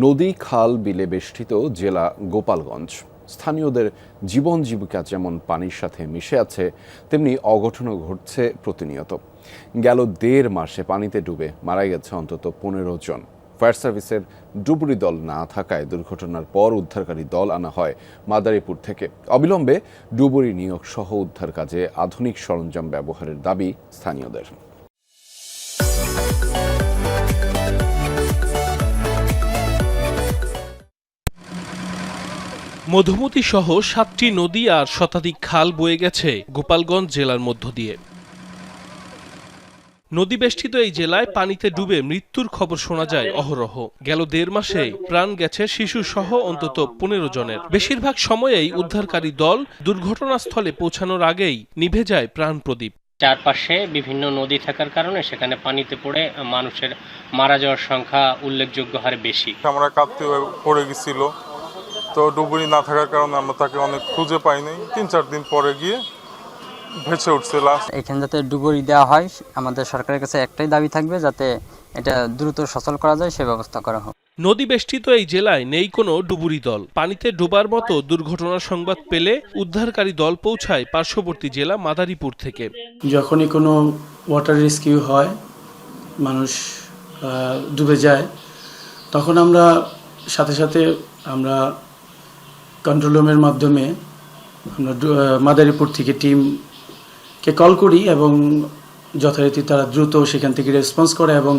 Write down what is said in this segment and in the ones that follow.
নদী খাল বিলে বেষ্টিত জেলা গোপালগঞ্জ। স্থানীয়দের জীবন জীবিকা যেমন পানির সাথে মিশে আছে, তেমনি অঘটনও ঘটছে প্রতিনিয়ত। গেল দেড় মাসে পানিতে ডুবে মারা গেছে অন্তত পনেরো জন। ফায়ার সার্ভিসের ডুবুরি দল না থাকায় দুর্ঘটনার পর উদ্ধারকারী দল আনা হয় মাদারীপুর থেকে। অবিলম্বে ডুবুরি নিয়োগ সহ উদ্ধার কাজে আধুনিক সরঞ্জাম ব্যবহারের দাবি স্থানীয়দের। মধুমতি সহ সাতটি নদী আর শতাধিক খাল বয়ে গেছে গোপালগঞ্জ জেলার মধ্য দিয়ে। নদী বেষ্টিত এই জেলায় পানিতে ডুবে মৃত্যুর খবর শোনা যায় অহরহ। গেল দেড় মাসে প্রাণ গেছে শিশু সহ অন্তত পনেরো জনের। বেশিরভাগ সময়েই উদ্ধারকারী দল দুর্ঘটনাস্থলে পৌঁছানোর আগেই নিভে যায় প্রাণ প্রদীপ। চারপাশে বিভিন্ন নদী থাকার কারণে সেখানে পানিতে পড়ে মানুষের মারা যাওয়ার সংখ্যা উল্লেখযোগ্য হারে বেশি। আমরা কাঁদতে পড়ে গেছিল। তো ডুবুরি না থাকার কারণে আমরা তাকে অনেক খুঁজে পাইনি তিন চার দিন পরে গিয়ে ভেসে উঠছে লাশ এখানে যাতে ডুবুরি দেওয়া হয় আমাদের সরকারের কাছে একটাই দাবি থাকবে যাতে এটা দ্রুত সচল করা যায় সে ব্যবস্থা করা হোক। নদী বেষ্টিত এই জেলায় নেই কোনো ডুবুরি দল। পানিতে ডোবার মতো দুর্ঘটনার সংবাদ পেলে উদ্ধারকারী দল পৌঁছায় পার্শ্ববর্তী জেলা মাদারীপুর থেকে। যখনই কোনো ওয়াটার রেস্কিউ হয় মানুষ ডুবে যায় তখন আমরা সাথে সাথে আমরা কন্ট্রোল রুমের মাধ্যমে আমরা মাদারীপুর থেকে টিমকে কল করি এবং যথারীতি তারা দ্রুত সেখান থেকে রেসপন্স করে এবং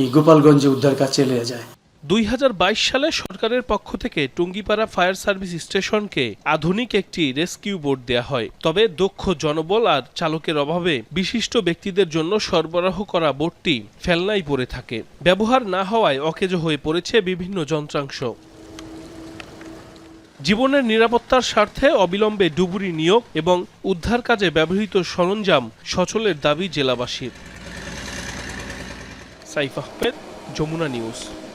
এই গোপালগঞ্জে উদ্ধার কাজ চালিয়ে যায়। দুই হাজার বাইশ সালে সরকারের পক্ষ থেকে টুঙ্গিপাড়া ফায়ার সার্ভিস স্টেশনকে আধুনিক একটি রেস্কিউ বোট দেয়া হয়। তবে দক্ষ জনবল আর চালকের অভাবে বিশিষ্ট ব্যক্তিদের জন্য সরবরাহ করা বোটটি ফেলনাই পড়ে থাকে। ব্যবহার না হওয়ায় অকেজো হয়ে পড়েছে বিভিন্ন যন্ত্রাংশ। জীবনের নিরাপত্তার স্বার্থে অবিলম্বে ডুবুরি নিয়োগ এবং উদ্ধার কাজে ব্যবহৃত সরঞ্জাম সচলের দাবি জেলাবাসীর। সাইফ আহমেদ, যমুনা নিউজ।